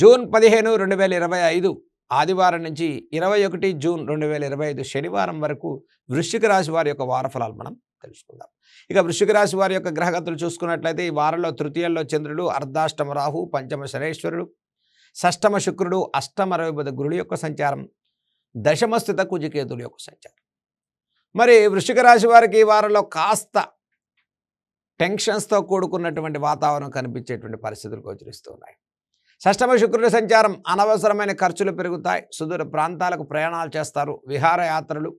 June పదిహేను రెండు వేల ఇరవై ఐదు ఆదివారం నుంచి ఇరవై ఒకటి జూన్ రెండు వేల ఇరవై ఐదు శనివారం వరకు వృశ్చిక రాశి వారి యొక్క వారఫలాలు మనం తెలుసుకుందాం. ఇక వృశ్చిక రాశి వారి యొక్క గ్రహగతులు చూసుకున్నట్లయితే ఈ వారంలో తృతీయంలో చంద్రుడు అర్ధాష్టమ రాహు పంచమ శనేశ్వరుడు షష్టమ శుక్రుడు అష్టమ రవిబుధ గురుడు యొక్క సంచారం దశమ స్థిత కుజికేతుల యొక్క సంచారం. మరి వృశ్చిక రాశి వారికి ఈ వారంలో కాస్త టెన్షన్స్తో కూడుకున్నటువంటి వాతావరణం కనిపించేటువంటి పరిస్థితులు గోచరిస్తున్నాయి షష్టమ శుక్రుడి సంచారం అనవసరమైన ఖర్చులు పెరుగుతాయి. సుదూర ప్రాంతాలకు ప్రయాణాలు చేస్తారు. విహారయాత్రలు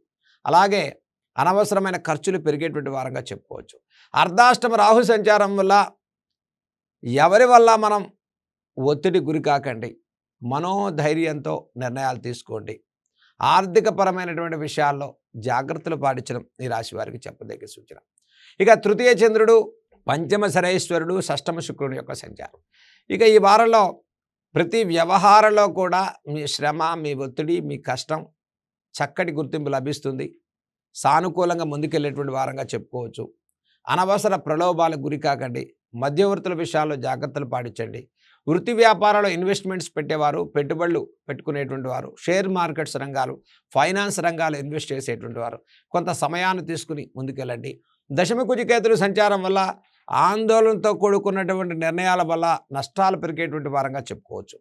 అలాగే అనవసరమైన ఖర్చులు పెరిగేటువంటి వారంగా చెప్పుకోవచ్చు. అర్ధాష్టమ రాహు సంచారం వల్ల ఎవరి వల్ల మనం ఒత్తిడి గురి కాకండి. మనోధైర్యంతో నిర్ణయాలు తీసుకోండి. ఆర్థికపరమైనటువంటి విషయాల్లో జాగ్రత్తలు పాటించడం ఈ రాశి వారికి చెప్పదగ్గ సూచన. ఇక తృతీయ చంద్రుడు పంచమ శనైశ్వరుడు షష్టమ శుక్రుడు యొక్క సంచారం. ఇక ఈ వారంలో ప్రతి వ్యవహారంలో కూడా మీ శ్రమ మీ ఒత్తిడి మీ కష్టం చక్కటి గుర్తింపు లభిస్తుంది. సానుకూలంగా ముందుకెళ్ళేటువంటి వారంగా చెప్పుకోవచ్చు. అనవసర ప్రలోభాలకు గురి కాకండి. మధ్యవర్తుల విషయాల్లో జాగ్రత్తలు పాటించండి. వృత్తి వ్యాపారాల్లో ఇన్వెస్ట్మెంట్స్ పెట్టేవారు పెట్టుబడులు పెట్టుకునేటువంటి వారు షేర్ మార్కెట్స్ రంగాలు ఫైనాన్స్ రంగాలు ఇన్వెస్ట్ చేసేటువంటి వారు కొంత సమయాన్ని తీసుకుని ముందుకెళ్ళండి. దశమ కుజికేతులు సంచారం వల్ల ఆందోళనతో కూడుకున్నటువంటి నిర్ణయాల వల్ల నష్టాలు పెరిగేటువంటి వారంగా చెప్పుకోవచ్చు.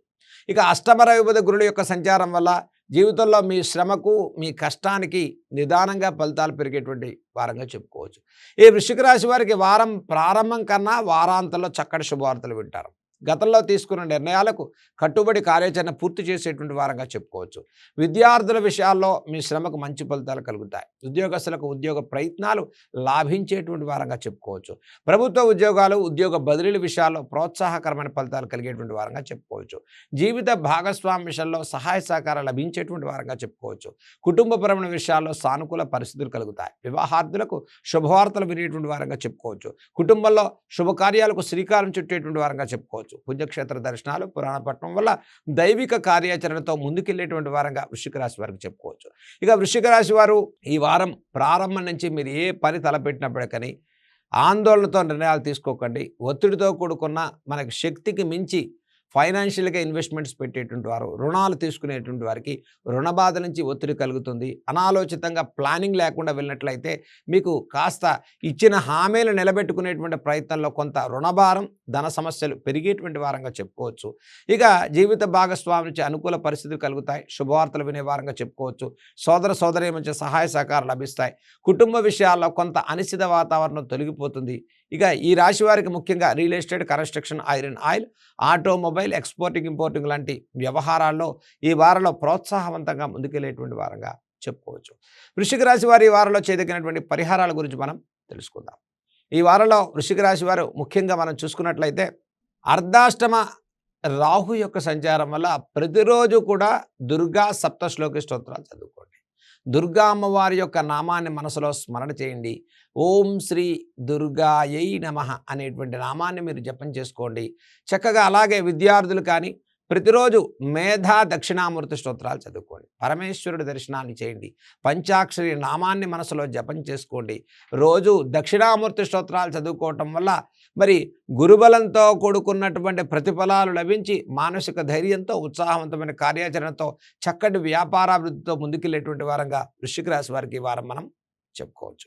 ఇక అష్టమ రవిపద గురుడు యొక్క సంచారం వల్ల జీవితంలో మీ శ్రమకు మీ కష్టానికి నిదానంగా ఫలితాలు పెరిగేటువంటి వారంగా చెప్పుకోవచ్చు. ఈ వృశ్చిక రాశి వారికి వారం ప్రారంభం కన్నా వారాంతంలో చక్కటి శుభవార్తలు వింటారు. గతంలో తీసుకున్న నిర్ణయాలకు కట్టుబడి కార్యాచరణ పూర్తి చేసేటువంటి వారంగా చెప్పుకోవచ్చు. విద్యార్థుల విషయాల్లో మీ శ్రమకు మంచి ఫలితాలు కలుగుతాయి. ఉద్యోగస్తులకు ఉద్యోగ ప్రయత్నాలు లాభించేటువంటి వారంగా చెప్పుకోవచ్చు. ప్రభుత్వ ఉద్యోగాలు ఉద్యోగ బదిలీల విషయాల్లో ప్రోత్సాహకరమైన ఫలితాలు కలిగేటువంటి వారంగా చెప్పుకోవచ్చు. జీవిత భాగస్వామి విషయంలో సహాయ సహకారం లభించేటువంటి వారంగా చెప్పుకోవచ్చు. కుటుంబపరమైన విషయాల్లో సానుకూల పరిస్థితులు కలుగుతాయి. వివాహార్థులకు శుభవార్తలు వినేటువంటి వారంగా చెప్పుకోవచ్చు. కుటుంబంలో శుభకార్యాలకు శ్రీకారం చుట్టేటువంటి వారంగా చెప్పుకోవచ్చు. పుణ్యక్షేత్ర దర్శనాలు పురాణపట్నం వల్ల దైవిక కార్యాచరణతో ముందుకెళ్ళేటువంటి వారంగా వృషిక రాశి వారికి చెప్పుకోవచ్చు. ఇక వృషిక రాశి వారు ఈ వారం ప్రారంభం నుంచి మీరు ఏ పని తలపెట్టినప్పటికని ఆందోళనతో నిర్ణయాలు తీసుకోకండి. ఒత్తిడితో కూడుకున్న మనకి శక్తికి మించి ఫైనాన్షియల్గా ఇన్వెస్ట్మెంట్స్ పెట్టేటువంటి వారు రుణాలు తీసుకునేటువంటి వారికి రుణ బాధ నుంచి ఒత్తిడి కలుగుతుంది. అనాలోచితంగా ప్లానింగ్ లేకుండా వెళ్ళినట్లయితే మీకు కాస్త ఇచ్చిన హామీలు నిలబెట్టుకునేటువంటి ప్రయత్నంలో కొంత రుణభారం ధన సమస్యలు పెరిగేటువంటి వారంగా చెప్పుకోవచ్చు. ఇక జీవిత భాగస్వామి నుంచి అనుకూల పరిస్థితులు కలుగుతాయి. శుభవార్తలు వినే వారంగా చెప్పుకోవచ్చు. సోదర సోదరి మధ్య సహాయ సహకారాలు లభిస్తాయి. కుటుంబ విషయాల్లో కొంత అనిశ్చిత వాతావరణం తొలగిపోతుంది. ఇక ఈ రాశి వారికి ముఖ్యంగా real estate construction iron oil automobile exporting importing లాంటి వ్యవహారాల్లో ఈ వారంలో ప్రోత్సాహవంతంగా ముందుకెళ్ళేటువంటి వారంగా చెప్పుకోవచ్చు. వృషిక రాశి వారి వారంలో చేదగినటువంటి పరిహారాల గురించి మనం తెలుసుకుందాం. ఈ వారంలో వృషిక రాశి వారు ముఖ్యంగా మనం చూసుకున్నట్లయితే అర్ధాష్టమ రాహు యొక్క సంచారం వల్ల ప్రతిరోజు కూడా దుర్గా సప్త శ్లోకి స్తోత్రాలు చదువుకోండి. దుర్గా అమ్మవారి యొక్క నామాన్ని మనసులో స్మరణ చేయండి. ఓం శ్రీ దుర్గాయై నమ అనేటువంటి నామాన్ని మీరు జపం చేసుకోండి. చక్కగా అలాగే విద్యార్థులు కానీ ప్రతిరోజు మేధా దక్షిణామూర్తి స్తోత్రాలు చదువుకోండి. పరమేశ్వరుడి దర్శనాన్ని చేయండి. పంచాక్షరి నామాన్ని మనసులో జపం చేసుకోండి. రోజు దక్షిణామూర్తి స్తోత్రాలు చదువుకోవటం వల్ల మరి గురుబలంతో కూడుకున్నటువంటి ప్రతిఫలాలు లభించి మానసిక ధైర్యంతో ఉత్సాహవంతమైన కార్యాచరణతో చక్కటి వ్యాపారాభివృద్ధితో ముందుకెళ్ళేటువంటి వారంగా వృశ్చిక రాశి వారికి వారం మనం చెప్పుకోవచ్చు.